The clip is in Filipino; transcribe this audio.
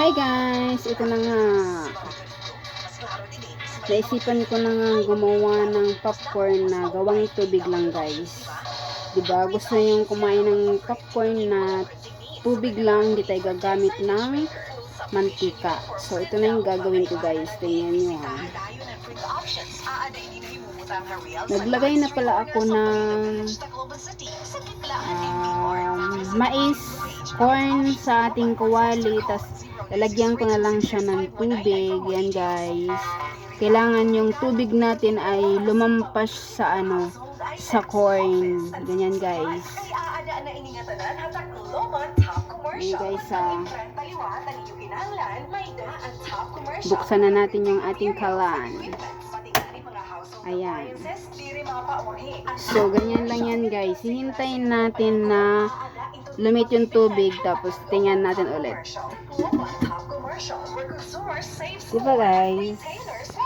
Hi guys! Ito na nga. Naisipan ko na nga gumawa ng popcorn na gawang tubig lang guys. Diba? Gusto yung kumain ng popcorn na tubig lang, di tayo gagamit ng mantika. So, ito na yung gagawin ko guys. Tingnan nyo ha. Naglagay na pala ako ng um, mais, corn sa ating kawali. Tapos, lalagyan ko na lang siya ng tubig. Yan guys. Kailangan yung tubig natin ay lumampas sa ano, sa corn. Ganyan guys. Ayan guys ha. Buksan na natin yung ating kalan. Ayan. So, ganyan lang yan guys. Hihintayin natin na lumit yung tubig tapos tingnan natin ulit. Diba guys?